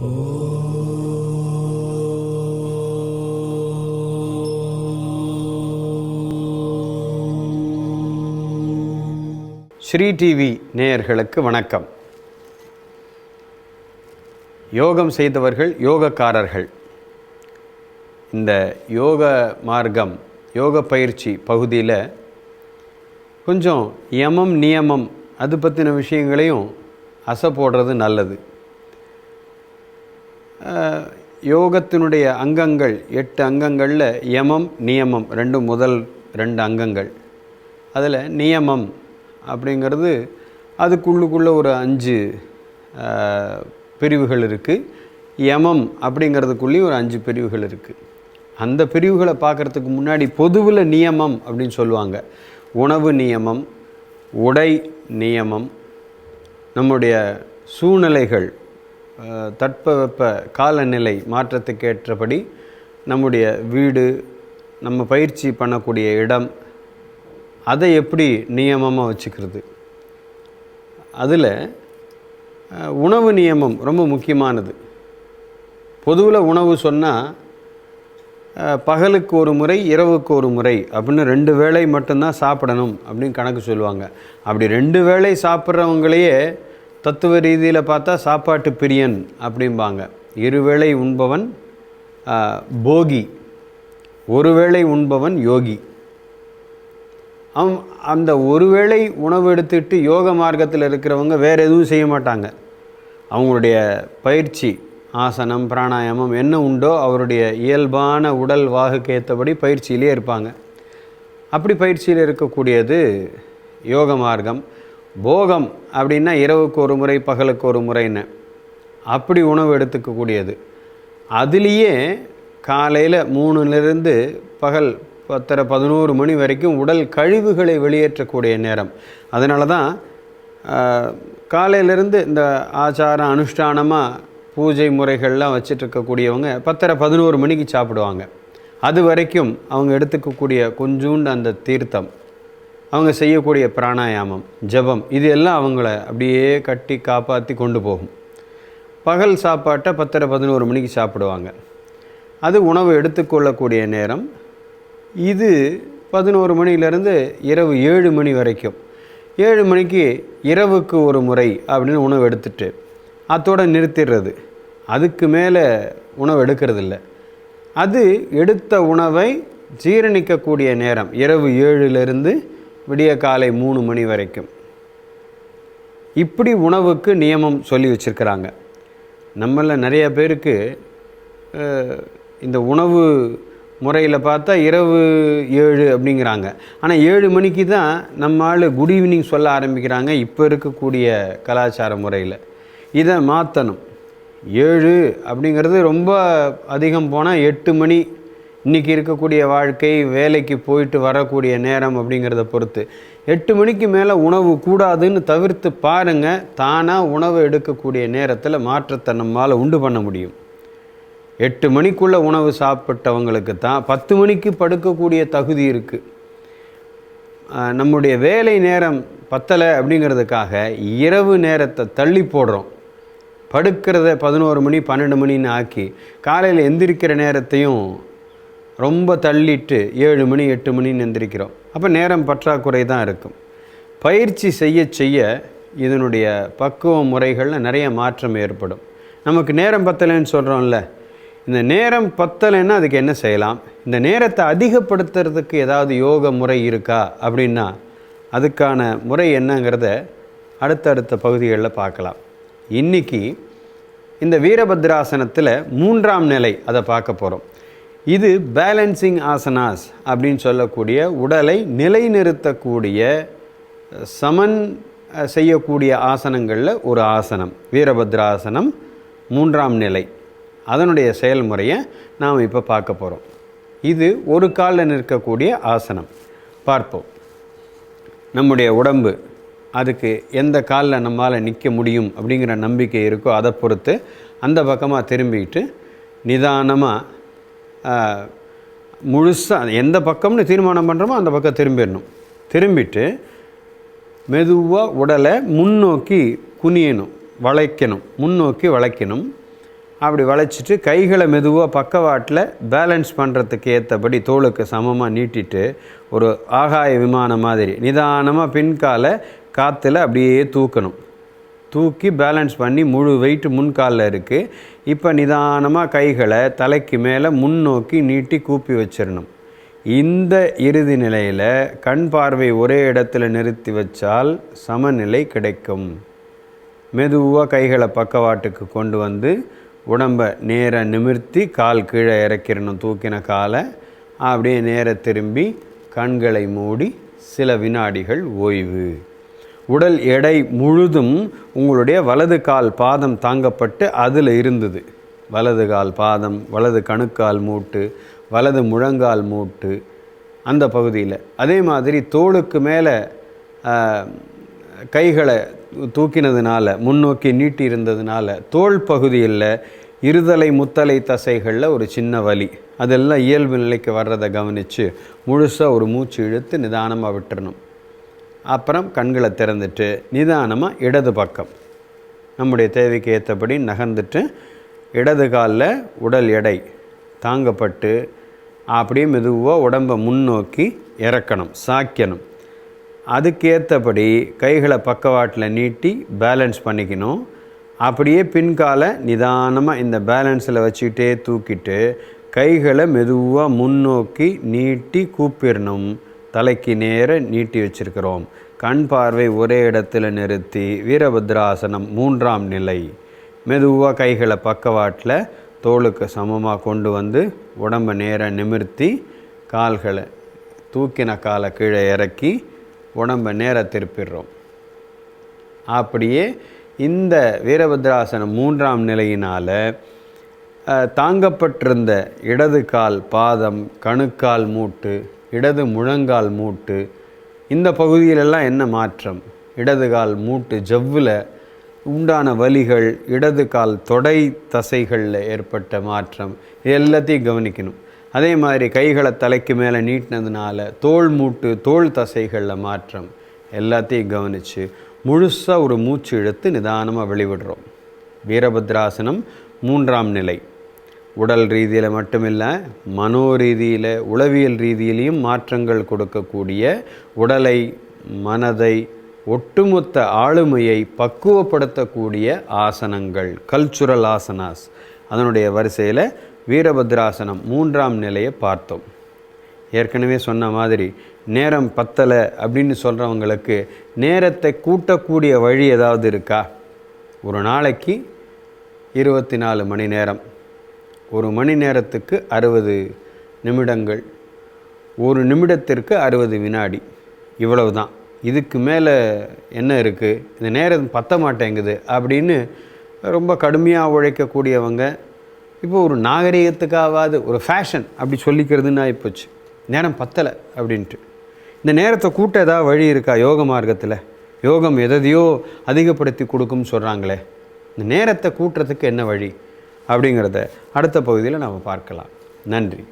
Sri TV நேயர்களுக்கு வணக்கம். யோகம் செய்தவர்கள் யோகக்காரர்கள். இந்த யோக மார்க்கம் யோக பயிற்சி பகுதியில் கொஞ்சம் யமம் நியமம் அது பற்றின விஷயங்களையும் அசை போடுறது நல்லது. யோகத்தினுடைய அங்கங்கள் எட்டு அங்கங்களில் யமம் நியமம் ரெண்டும் முதல் ரெண்டு அங்கங்கள். அதில் நியமம் அப்படிங்கிறது அதுக்குள்ளுக்குள்ளே ஒரு அஞ்சு பிரிவுகள் இருக்குது யமம் அப்படிங்கிறதுக்குள்ளேயும் ஒரு அஞ்சு பிரிவுகள் இருக்குது அந்த பிரிவுகளை பார்க்குறதுக்கு முன்னாடி பொதுவில் நியமம் அப்படின்னு சொல்லுவாங்க. உணவு நியமம் உடை நியமம் நம்முடைய சூழ்நிலைகள் தட்பவெப்ப காலநிலை மாற்றத்துக்கு ஏற்றபடி நம்முடைய வீடு நம்ம பயிற்சி பண்ணக்கூடிய இடம் அதை எப்படி நியமமாக வச்சுக்கிறது? அதில் உணவு நியமம் ரொம்ப முக்கியமானது. பொதுவில் உணவு சொன்னால் பகலுக்கு ஒரு முறை இரவுக்கு ஒரு முறை அப்படின்னு ரெண்டு வேளை மட்டும்தான் சாப்பிடணும் அப்படின்னு கணக்கு சொல்லுவாங்க. அப்படி ரெண்டு வேளை சாப்பிட்றவங்களையே தத்துவ ரீதியில் பார்த்தா சாப்பாட்டு பிரியன் அப்படிம்பாங்க. இருவேளை உண்பவன் போகி. ஒருவேளை உண்பவன் யோகி. அவன் அந்த ஒருவேளை உணவு எடுத்துட்டு யோக மார்க்கத்தில் இருக்கிறவங்க வேறு எதுவும் செய்ய மாட்டாங்க. அவங்களுடைய பயிற்சி ஆசனம் பிராணாயாமம் என்ன உண்டோ அவருடைய இயல்பான உடல் வாகுக்கு ஏற்றபடி பயிற்சியிலே இருப்பாங்க. அப்படி பயிற்சியில் இருக்கக்கூடியது யோக மார்க்கம். போகம் அப்படின்னா இரவுக்கு ஒரு முறை பகலுக்கு ஒரு முறைன்னு. அப்படி உணவு எடுத்துக்கக்கூடியது. அதுலேயே காலையில் மூணுலேருந்து பகல் பத்தரை பதினோரு மணி வரைக்கும் உடல் கழிவுகளை வெளியேற்றக்கூடிய நேரம். அதனால தான் காலையிலேருந்து இந்த ஆச்சாரம் அனுஷ்டானமாக பூஜை முறைகள்லாம் வச்சிட்ருக்கக்கூடியவங்க பத்தரை பதினோரு மணிக்கு சாப்பிடுவாங்க. அது வரைக்கும் அவங்க எடுத்துக்கக்கூடிய கொஞ்சூண்டு அந்த தீர்த்தம். அவங்க செய்யக்கூடிய பிராணாயாமம் ஜெபம் இது எல்லாம் அவங்கள அப்படியே கட்டி காப்பாற்றி கொண்டு போகும். பகல் சாப்பாட்டை பத்தரை பதினோரு மணிக்கு சாப்பிடுவாங்க. அது உணவு எடுத்துக்கொள்ளக்கூடிய நேரம். இது பதினோரு மணிலேருந்து இரவு ஏழு மணி வரைக்கும். ஏழு மணிக்கு இரவுக்கு ஒரு முறை அப்படின்னு உணவு எடுத்துட்டு அதோட நிறுத்திடுறது. அதுக்கு மேலே உணவு எடுக்கிறதில்ல. அது எடுத்த உணவை ஜீரணிக்கக்கூடிய நேரம் இரவு ஏழுலேருந்து விடிய காலை மூணு மணி வரைக்கும். இப்படி உணவுக்கு நியமம் சொல்லி வச்சுருக்கிறாங்க. நம்மள நிறைய பேருக்கு இந்த உணவு முறையில் பார்த்தா இரவு ஏழு அப்படிங்கிறாங்க. ஆனால் ஏழு மணிக்கு தான் நம்ம ஆள் குட் ஈவினிங் சொல்ல ஆரம்பிக்கிறாங்க இப்போ இருக்கக்கூடிய கலாச்சார முறையில். இதை மாற்றணும் ஏழு அப்படிங்கிறது ரொம்ப அதிகம் போனால் எட்டு மணி இன்றைக்கி இருக்கக்கூடிய வாழ்க்கை வேலைக்கு போயிட்டு வரக்கூடிய நேரம் அப்படிங்கிறத பொறுத்து. எட்டு மணிக்கு மேலே உணவு கூடாதுன்னு தவிர்த்து பாருங்கள் தானாக உணவு எடுக்கக்கூடிய நேரத்தில் மாற்றத்தை நம்மால் உண்டு பண்ண முடியும். எட்டு மணிக்குள்ளே உணவு சாப்பிட்டவங்களுக்கு தான் பத்து மணிக்கு படுக்கக்கூடிய தகுதி இருக்குது நம்முடைய வேலை நேரம் பத்தலை அப்படிங்கிறதுக்காக இரவு நேரத்தை தள்ளி போடுறோம். படுக்கிறத பதினோரு மணி பன்னெண்டு மணின்னு ஆக்கி காலையில் எந்திரிக்கிற நேரத்தையும் ரொம்ப தள்ளிட்டு ஏழு மணி எட்டு மணின்னு எந்திரிக்கிறோம் அப்போ நேரம் பற்றாக்குறை தான் இருக்கும். பயிற்சி செய்ய செய்ய இதனுடைய பக்குவ முறைகளில் நிறைய மாற்றம் ஏற்படும். நமக்கு நேரம் பத்தலைன்னு சொல்கிறோம்ல இந்த நேரம் பத்தலைன்னா அதுக்கு என்ன செய்யலாம்? இந்த நேரத்தை அதிகப்படுத்துறதுக்கு ஏதாவது யோக முறை இருக்கா? அப்படின்னா அதுக்கான முறை என்னங்கிறத அடுத்தடுத்த பகுதிகளில் பார்க்கலாம். இன்னைக்கு இந்த வீரபத்ராசனத்தில் மூன்றாம் நிலை அதை பார்க்க போகிறோம் இது பேலன்சிங் ஆசனாஸ் அப்படின்னு சொல்லக்கூடிய உடலை நிலைநிறுத்தக்கூடிய சமன் செய்யக்கூடிய ஆசனங்களில் ஒரு ஆசனம். வீரபத்ராசனம் மூன்றாம் நிலை. அதனுடைய செயல்முறையை நாம் இப்போ பார்க்க போகிறோம் இது ஒரு காலில் நிற்கக்கூடிய ஆசனம். பார்ப்போம். நம்முடைய உடம்பு அதுக்கு எந்த காலில் நம்மால் நிற்க முடியும் அப்படிங்கிற நம்பிக்கை இருக்கோ அதை பொறுத்து அந்த பக்கமாக திரும்பிட்டு நிதானமாக முழுசாக எந்த பக்கம்னு தீர்மானம் பண்ணுறோமோ அந்த பக்கம் திரும்பிடணும். திரும்பிட்டு மெதுவாக உடலை முன்னோக்கி குனியணும் வளைக்கணும் முன்னோக்கி வளைக்கணும். அப்படி வளைச்சிட்டு கைகளை மெதுவாக பக்கவாட்டில் பேலன்ஸ் பண்ணுறதுக்கு ஏற்றபடி தோளுக்கு சமமாக நீட்டிட்டு ஒரு ஆகாய விமானம் மாதிரி நிதானமாக பின்காலை காற்றுல அப்படியே தூக்கணும். தூக்கி பேலன்ஸ் பண்ணி முழு வெயிட் முன்காலில் இருக்குது இப்போ நிதானமாக கைகளை தலைக்கு மேலே முன்னோக்கி நீட்டி கூப்பி வச்சிடணும் இந்த இறுதி நிலையில் கண் பார்வை ஒரே இடத்துல நிறுத்தி வச்சால் சமநிலை கிடைக்கும். மெதுவாக கைகளை பக்கவாட்டுக்கு கொண்டு வந்து உடம்பை நேராக நிமிர்த்தி கால் கீழே இறக்கிடணும் தூக்கின காலை. அப்படியே நேர திரும்பி கண்களை மூடி சில வினாடிகள் ஓய்வு. உடல் எடை முழுதும் உங்களுடைய வலது கால் பாதம் தாங்கப்பட்டு அதில் இருந்தது. வலது கால் பாதம் வலது கணுக்கால் மூட்டு வலது முழங்கால் மூட்டு அந்த பகுதியில். அதே மாதிரி தோளுக்கு மேலே கைகளை தூக்கினதுனால முன்னோக்கி நீட்டி இருந்ததுனால தோல் பகுதியில் இருதலை முத்தலை தசைகளில் ஒரு சின்ன வலி. அதெல்லாம் இயல்பு நிலைக்கு வர்றதை கவனித்து முழுசாக ஒரு மூச்சு இழுத்து நிதானமாக விட்டுறணும். அப்புறம் கண்களை திறந்துட்டு நிதானமாக இடது பக்கம். நம்முடைய தேவைக்கு ஏற்றபடி நகர்ந்துட்டு இடது காலில் உடல் எடை தாங்கப்பட்டு அப்படியே மெதுவாக உடம்பை முன்னோக்கி இறக்கணும் சாய்க்கணும். அதுக்கேற்றபடி கைகளை பக்கவாட்டில் நீட்டி பேலன்ஸ் பண்ணிக்கணும். அப்படியே பின்காலை நிதானமாக இந்த பேலன்ஸில் வச்சுக்கிட்டே தூக்கிட்டு கைகளை மெதுவாக முன்னோக்கி நீட்டி கூப்பிடணும். தலைக்கு நேர நீட்டி வச்சிருக்கிறோம். கண் பார்வை ஒரே இடத்துல நிறுத்தி வீரபத்ராசனம் மூன்றாம் நிலை. மெதுவாக கைகளை பக்கவாட்டில் தோளுக்கு சமமாக கொண்டு வந்து உடம்பை நேராக நிமிர்த்தி கால்களை தூக்கின காலை கீழே இறக்கி உடம்பை நேராக திருப்பிடுறோம். அப்படியே இந்த வீரபத்ராசனம் மூன்றாம் நிலையினால் தாங்கப்பட்டிருந்த இடது கால் பாதம் கணுக்கால் மூட்டு இடது முழங்கால் மூட்டு. இந்த பகுதியிலெல்லாம் என்ன மாற்றம்? இடது கால் மூட்டு ஜவ்வில் உண்டான வலிகள் இடது கால் தொடை தசைகளில் ஏற்பட்ட மாற்றம். இது எல்லாத்தையும் கவனிக்கணும். அதே மாதிரி கைகளை தலைக்கு மேலே நீட்டினதுனால தோல் மூட்டு தோல் தசைகளில் மாற்றம். எல்லாத்தையும் கவனித்து முழுசாக ஒரு மூச்சு இழுத்து நிதானமாக வெளிவிடுறோம். வீரபத்ராசனம் மூன்றாம் நிலை. உடல் ரீதியில் மட்டுமில்லை மனோ ரீதியில் உளவியல் ரீதியிலையும் மாற்றங்கள் கொடுக்கக்கூடிய உடலை மனதை ஒட்டுமொத்த ஆளுமையை பக்குவப்படுத்தக்கூடிய ஆசனங்கள் கல்ச்சுரல் ஆசனாஸ் அதனுடைய வரிசையில் வீரபத்ராசனம் மூன்றாம் நிலையை பார்த்தோம். ஏற்கனவே சொன்ன மாதிரி நேரம் பத்தலை அப்படின்னு சொல்கிறவங்களுக்கு நேரத்தை கூட்டக்கூடிய வழி ஏதாவது இருக்கா? ஒரு நாளைக்கு இருபத்தி நாலு மணி நேரம். ஒரு மணி நேரத்துக்கு அறுபது நிமிடங்கள் ஒரு நிமிடத்திற்கு அறுபது வினாடி. இவ்வளவு தான் இதுக்கு மேலே என்ன இருக்குது இந்த நேரம் பத்த மாட்டேங்குது அப்படின்னு ரொம்ப கடுமையாக உழைக்கக்கூடியவங்க இப்போ ஒரு நாகரிகத்துக்காவது ஒரு ஃபேஷன் அப்படி சொல்லிக்கிறதுன்னு ஆகிப்போச்சு நேரம் பத்தலை அப்படின்ட்டு. இந்த நேரத்தை கூட்ட ஏதாவது வழி இருக்கா யோக மார்க்கத்தில்? யோகம் எதையோ அதிகப்படுத்தி கொடுக்கும்னு சொல்கிறாங்களே இந்த நேரத்தை கூட்டுறதுக்கு என்ன வழி? அப்படிங்கிறத அடுத்த பகுதியில் நாம் பார்க்கலாம். நன்றி.